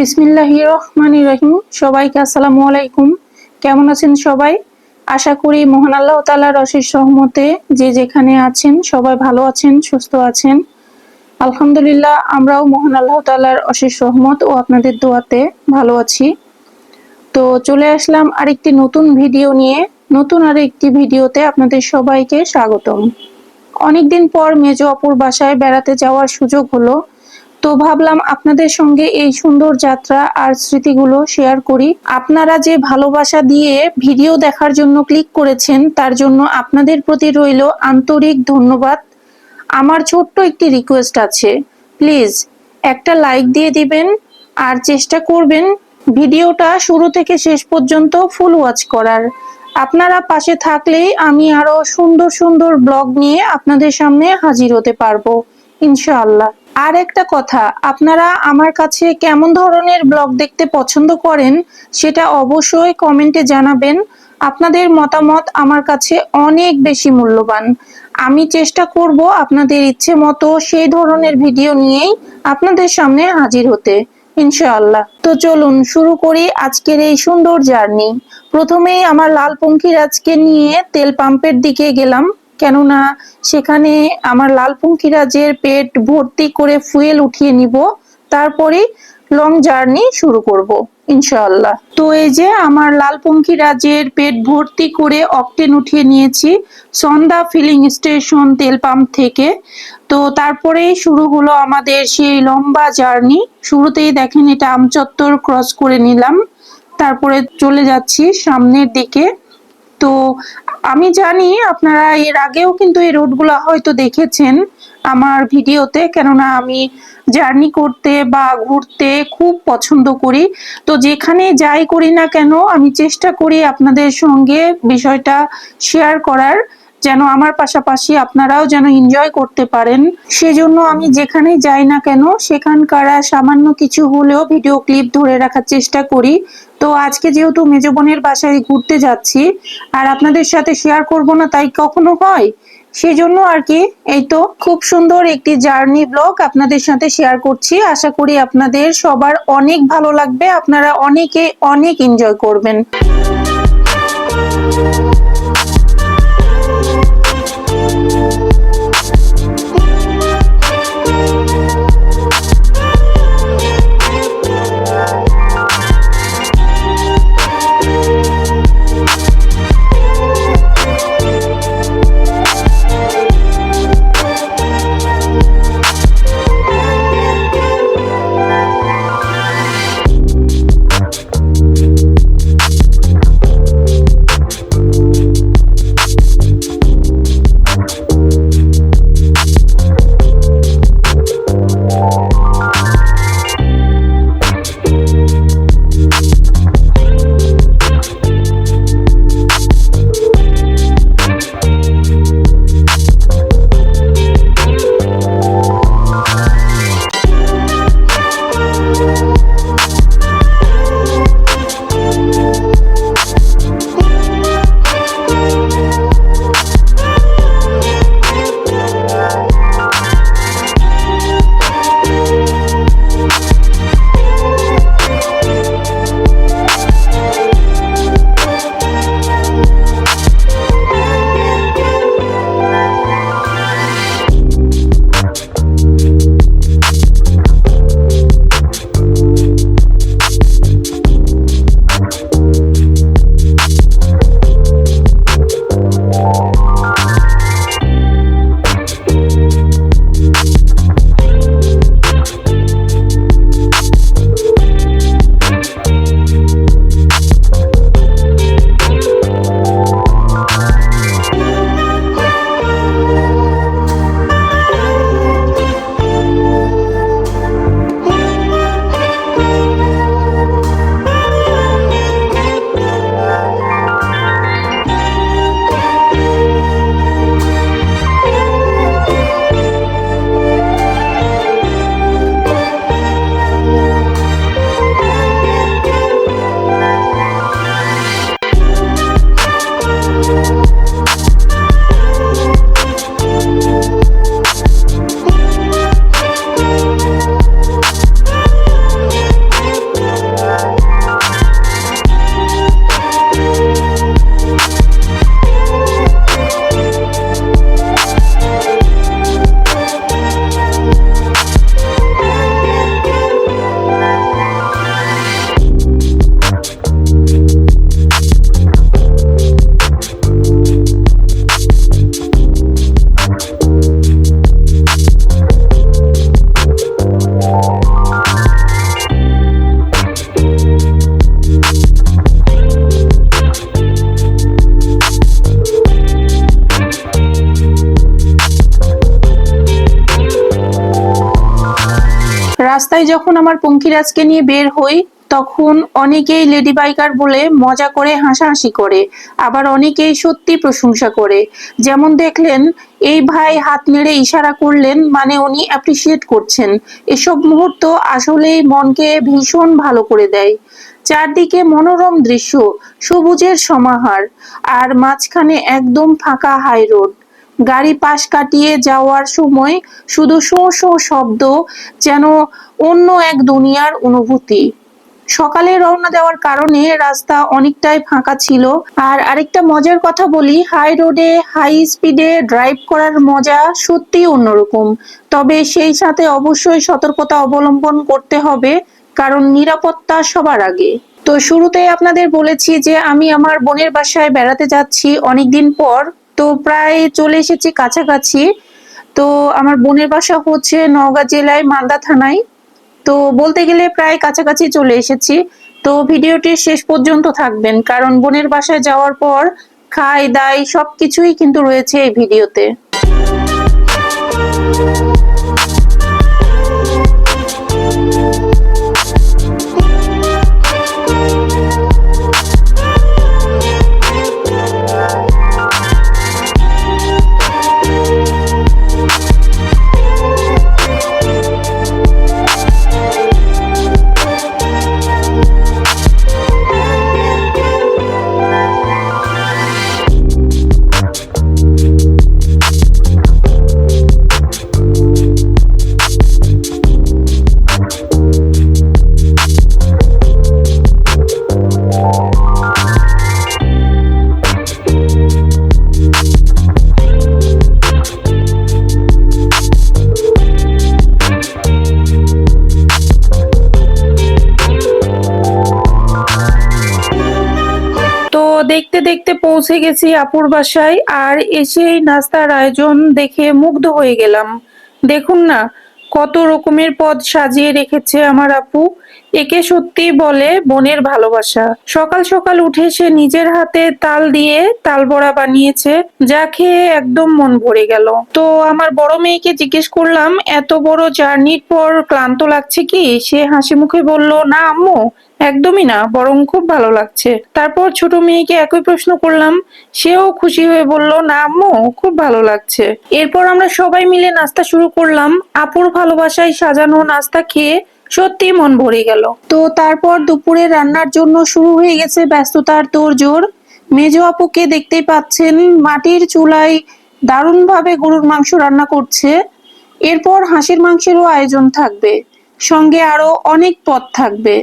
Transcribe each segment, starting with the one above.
বিসমিল্লাহ রহমান রহিম। সবাইকে আসসালামু আলাইকুম। কেমন আছেন সবাই? আশা করি মোহন আল্লাহ তালার অশেষ সহমতে যে যেখানে আছেন, সবাই ভালো আছেন, সুস্থ আছেন। আলহামদুলিল্লাহ, আমরাও মোহন আল্লাহ তালার অশেষ সহমত ও আপনাদের দোয়াতে ভালো আছি। তো চলে আসলাম আরেকটি নতুন ভিডিও নিয়ে। নতুন আরেকটি ভিডিওতে আপনাদের সবাইকে স্বাগতম। অনেকদিন পর মেজ অপুর বাসায় বেড়াতে যাওয়ার সুযোগ হলো। তো ভাবলাম আপনাদের সঙ্গে এই সুন্দর যাত্রা আর স্মৃতিগুলো শেয়ার করি। আপনারা যে ভালোবাসা দিয়ে ভিডিও দেখার জন্য ক্লিক করেছেন, তার জন্য আপনাদের প্রতি রইল আন্তরিক ধন্যবাদ। আমার ছোট্ট একটি রিকোয়েস্ট আছে। প্লিজ একটা লাইক দিয়ে দিবেন আর চেষ্টা করবেন ভিডিওটা শুরু থেকে শেষ পর্যন্ত ফুল ওয়াচ করার। আপনারা পাশে থাকলেই আমি আরও সুন্দর সুন্দর ব্লগ নিয়ে আপনাদের সামনে হাজির হতে পারব, ইনশাআল্লাহ। আর একটা কথা, আপনারা আমার কাছে কেমন ধরনের ব্লগ দেখতে পছন্দ করেন সেটা অবশ্যই কমেন্টে জানাবেন। আপনাদের মতামত আমার কাছে অনেক বেশি মূল্যবান। আমি চেষ্টা করব আপনাদের ইচ্ছে মতো সেই ধরনের ভিডিও নিয়েই আপনাদের সামনে হাজির হতে, ইনশাআল্লাহ। তো চলুন শুরু করি আজকের এই সুন্দর জার্নি প্রথমেই আমার লাল পঙ্খিরাজকে নিয়ে তেল পাম্পের দিকে গেলাম। কেননা সেখানে আমার লাল পঙ্খিরাজের পেট ভর্তি করে ফুয়েল উঠিয়ে নিব তারপরে লং জার্নি শুরু করব, ইনশাআল্লাহ। তো এই যে আমার লাল পঙ্খিরাজের পেট ভর্তি করে অকটেন উঠিয়ে নিয়েছি সন্ধ্যা ফিলিং স্টেশন তেল পাম্প থেকে। তো তারপরেই শুরু হলো আমাদের সেই লম্বা জার্নি শুরুতেই দেখেন এটা আমচত্বর ক্রস করে নিলাম, তারপরে চলে যাচ্ছি সামনের দিকে। তো আমি জানি আপনারা এর আগেও কিন্তু এই রোডগুলো হয়তো দেখেছেন আমার ভিডিওতে, কেননা আমি জার্নি করতে বা ঘুরতে খুব পছন্দ করি। তো যেখানে যাই করি না কেন, আমি চেষ্টা করি আপনাদের সঙ্গে বিষয়টা শেয়ার করার। যেন আমার পাশাপাশি আপনারাও যেন এনজয় করতে পারেন। সেজন্য আমি যেখানে যাই না কেন, সেখানকার সামান্য কিছু হলেও ভিডিও ক্লিপ ধরে রাখার চেষ্টা করি। তো আজকে যেহেতু মেজ বোনের বাসায় ঘুরতে যাচ্ছি, আর আপনাদের সাথে শেয়ার করব না তাই কখনো হয়? সেজন্য আর কি, এই তো খুব সুন্দর একটি জার্নি ব্লগ আপনাদের সাথে শেয়ার করছি। আশা করি আপনাদের সবার অনেক ভালো লাগবে, আপনারা অনেকে অনেক এনজয় করবেন। you সকালে যখন আমার পঙ্খিরাজকে নিয়ে বের হই, তখন অনেকেই লেডি বাইকার বলে মজা করে, হাসাহাসি করে। আবার অনেকেই সত্যি প্রশংসা করে। যেমন দেখলেন, এই ভাই হাত নেড়ে ইশারা করলেন মানে উনি অ্যাপ্রিসিয়েট করছেন। এসব মুহূর্ত আসলেই মনকে ভীষণ ভালো করে দেয়। চারদিকে মনোরম দৃশ্য, সবুজের সমাহার, আর মাঝখানে একদম ফাঁকা হাই রোড গাড়ি পাশ কাটিয়ে যাওয়ার সময় শুধু শো শো শব্দ যেন অন্য এক দুনিয়ার অনুভূতি। সকালে রওনা দেওয়ার কারণে রাস্তা অনেকটাই ফাঁকা ছিল। আর আরেকটা মজার কথা বলি, হাই রোডে হাই স্পিডে ড্রাইভ করার মজা সত্যিই অন্যরকম। তবে সেই সাথে অবশ্যই সতর্কতা অবলম্বন করতে হবে, কারণ নিরাপত্তা সবার আগে। তো শুরুতেই আপনাদের বলেছি যে আমি আমার বোনের বাসায় বেড়াতে যাচ্ছি অনেকদিন পর। তো প্রায় চলে এসেছি কাছাকাছি। তো আমার বোনের বাসা হচ্ছে নওগাঁ জেলায় মালদা থানায়। তো বলতে গেলে প্রায় কাছাকাছি চলে এসেছি। তো ভিডিওটি শেষ পর্যন্ত থাকবেন, কারণ বোনের বাসায় যাওয়ার পর খাই দাই সবকিছুই কিন্তু রয়েছে এই ভিডিওতে। দেখতে দেখতে পৌঁছে গেছি আপুর বাসায় আর এসেই নাস্তার আয়োজন দেখে মুগ্ধ হয়ে গেলাম। দেখুন না, কত রকমের পদ সাজিয়ে রেখেছে আমার আপু। একে সত্যি বলে বোনের ভালোবাসা। সকাল সকাল উঠে সে নিজের হাতে তাল দিয়ে তাল বড়া বানিয়েছে, যা খেয়ে একদম মন ভরে গেল। তো আমার বড় মেয়েকে জিজ্ঞেস করলাম, এত বড় জার্নির পর ক্লান্ত লাগছে কি? সে হাসি মুখে বলল, না আম্মু একদমই না, বরং খুব ভালো লাগছে। তারপর ছোট মেয়েকে একই প্রশ্ন করলাম। সেও খুশি হয়ে বলল, না আম্মু, খুব ভালো লাগছে। এরপর আমরা সবাই মিলে নাস্তা শুরু করলাম। আপুর ভালোবাসায় সাজানো নাস্তা খেয়ে সত্যি মন ভরে গেল। তো তারপর দুপুরে রান্নার জন্য শুরু হয়ে গেছে ব্যস্ততার তোড়জোড়। মেজ আপুকে দেখতেই পাচ্ছেন, মাটির চুলায় দারুণভাবে গরুর মাংস রান্না করছে। এরপর হাঁসের মাংসেরও আয়োজন থাকবে। সঙ্গে আরও অনেক পদ থাকবে।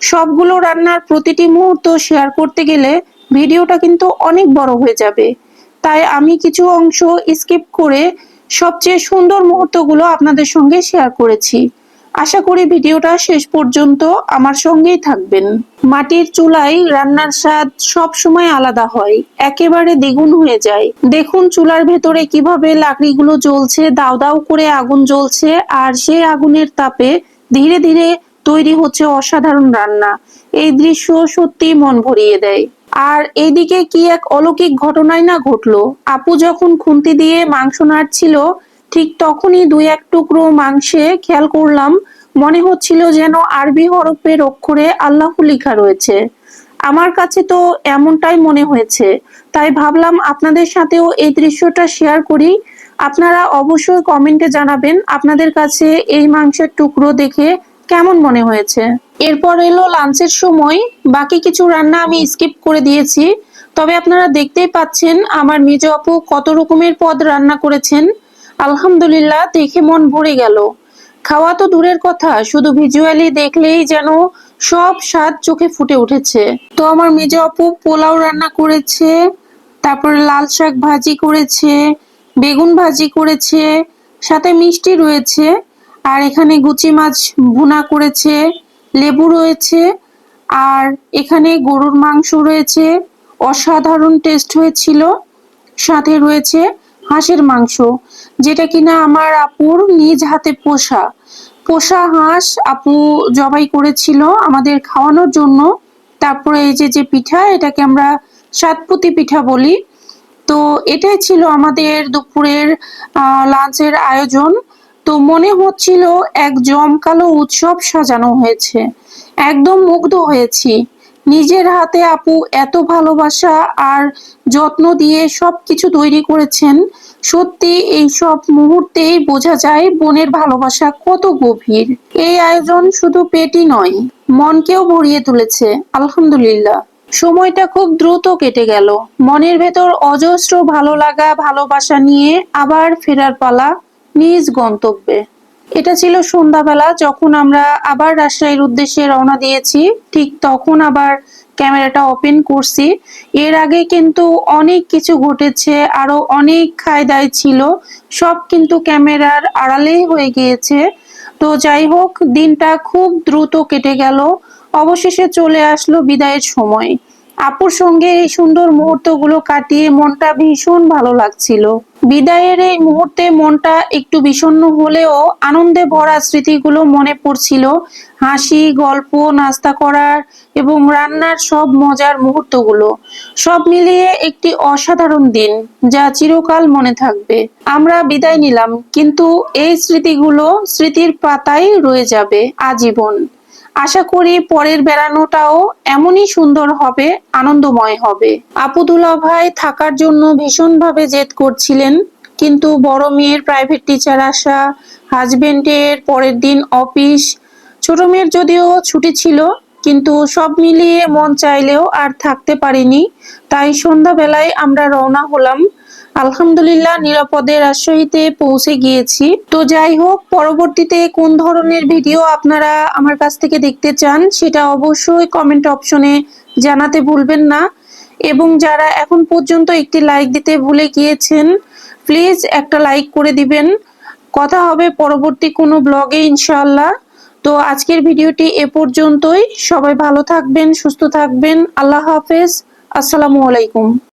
সবগুলো রান্নার প্রতিটি মুহূর্ত শেয়ার করতে গেলে ভিডিওটা কিন্তু অনেক বড় হয়ে যাবে। তাই আমি কিছু অংশ স্কিপ করে সবচেয়ে সুন্দর মুহূর্তগুলো আপনাদের সঙ্গে শেয়ার করেছি। আশা করি ভিডিওটা শেষ পর্যন্ত আমার সঙ্গেই থাকবেন। মাটির চুলায় রান্নার স্বাদ সব সময় আলাদা হয়, একেবারে দ্বিগুণ হয়ে যায়। দেখুন চুলার ভেতরে কীভাবে লাকড়িগুলো জ্বলছে, দাও দাও করে আগুন জ্বলছে, আর সেই আগুনের তাপে ধীরে ধীরে তৈরি হচ্ছে অসাধারণ রান্না। এই দৃশ্য সত্যি মন ভরিয়ে দেয়। আর এইদিকে কি এক অলৌকিক ঘটনাই না ঘটলো? আপু যখন খুন্তি দিয়ে মাংস নাড়ছিল, ঠিক তখনই দুই এক টুকরো মাংসে খেয়াল করলাম, মনে হচ্ছিল যেন আরবি হরফের অক্ষরে আল্লাহ লেখা রয়েছে। আমার কাছে তো এমনটাই মনে হয়েছে। তাই ভাবলাম আপনাদের সাথেও এই দৃশ্যটা শেয়ার করি। আপনারা অবশ্যই কমেন্টে জানাবেন আপনাদের কাছে এই মাংসের টুকরো দেখে কেমন মনে হয়েছে? এরপর এলো লাঞ্চের সময়। বাকি কিছু রান্না আমি স্কিপ করে দিয়েছি। তবে আপনারা দেখতেই পাচ্ছেন, আমার মেজ আপু কত রকমের পদ রান্না করেছেন। আলহামদুলিল্লাহ, দেখে মন ভরে গেল। খাওয়া তো দূরের কথা, শুধু ভিজুয়ালি দেখলেই যেন সব স্বাদ চোখে ফুটে উঠেছে। তো আমার মেজ আপু পোলাও রান্না করেছে, তারপরে লাল শাক ভাজি করেছে, বেগুন ভাজি করেছে, সাথে মিষ্টি রয়েছে। আর এখানে গুচি মাছ ভুনা করেছে, লেবু রয়েছে, আর এখানে গরুর মাংস রয়েছে, অসাধারণ টেস্ট হয়েছিল, সাথে রয়েছে হাঁসের মাংস, যেটা কিনা আমার আপুর নিজ হাতে পোষা। পোষা হাঁস আপু জবাই করেছিল আমাদের খাওয়ানোর জন্য, তারপরে এই যে যে পিঠা, এটাকে আমরা সাতপুতি পিঠা বলি। তো এটাই ছিল আমাদের দুপুরের লাঞ্চের আয়োজন। তো মনে হচ্ছিল এক জমকালো উৎসব সাজানো হয়েছে। একদম মুগ্ধ হয়েছি। নিজের হাতে আপু এত ভালোবাসা আর যত্ন দিয়ে সব কিছু তৈরি করেছেন, সত্যি এই সব মুহূর্তেই বোঝা যায় বোনের ভালোবাসা কত গভীর। এই আয়োজন শুধু পেটই নয়, মনকেও ভরিয়ে তুলেছে, আলহামদুলিল্লাহ। সময়টা খুব দ্রুত কেটে গেল। মনের ভেতর অজস্র ভালো লাগা, ভালোবাসা নিয়ে আবার ফেরার পালা নিজ গন্তব্যে। এটা ছিল সন্ধ্যাবেলা, যখন আমরা আবার রাজশাহীর উদ্দেশ্যে রওনা দিয়েছি। ঠিক তখন আবার ক্যামেরাটা ওপেন করছি। এর আগে কিন্তু অনেক কিছু ঘটেছে, আরও অনেক খায়দায় ছিল। সব কিন্তু ক্যামেরার আড়ালেই হয়ে গিয়েছে। তো যাই হোক, দিনটা খুব দ্রুত কেটে গেল। অবশেষে চলে আসলো বিদায়ের সময়। আপুর সঙ্গে এই সুন্দর মুহূর্তগুলো কাটিয়ে মনটা ভীষণ ভালো লাগছিল। বিদায়ের এই মুহূর্তে মনটা একটু বিষণ্ণ হলেও আনন্দে ভরা স্মৃতিগুলো মনে পড়ছিল। হাসি, গল্প, নাস্তা করার এবং রান্নার সব মজার মুহূর্তগুলো। সব মিলিয়ে একটি অসাধারণ দিন, যা চিরকাল মনে থাকবে। আমরা বিদায় নিলাম, কিন্তু এই স্মৃতিগুলো স্মৃতির পাতায় রয়ে যাবে আজীবন। আশা করি পরের বেড়ানোটাও এমনই সুন্দর হবে, আনন্দময় হবে। আপুদুলা ভাই থাকার জন্য ভীষণভাবে জেদ করছিলেন, কিন্তু বড় মেয়ের প্রাইভেট টিচার আসা হাজবেন্ডের পরের দিন অফিস ছোট মেয়ের যদিও ছুটি ছিল, কিন্তু সব মিলিয়ে মন চাইলেও আর থাকতে পারিনি। তাই সন্ধ্যাবেলায় আমরা রওনা হলাম আলহামদুলিল্লাহ, নিরাপদে রাজশাহীতে পৌঁছে গিয়েছি। তো যাই হোক, পরবর্তীতে কোন ধরনের ভিডিও আপনারা আমার কাছ থেকে দেখতে চান, সেটা অবশ্যই কমেন্ট অপশনে জানাতে ভুলবেন না। এবং যারা এখন পর্যন্ত একটি লাইক দিতে ভুলে গিয়েছেন প্লিজ একটা লাইক করে দিবেন। কথা হবে পরবর্তী কোনো ব্লগে ইনশাল্লাহ তো আজকের ভিডিওটি এ পর্যন্তই। সবাই ভালো থাকবেন, সুস্থ থাকবেন। আল্লাহ হাফেজ। আসসালামু আলাইকুম।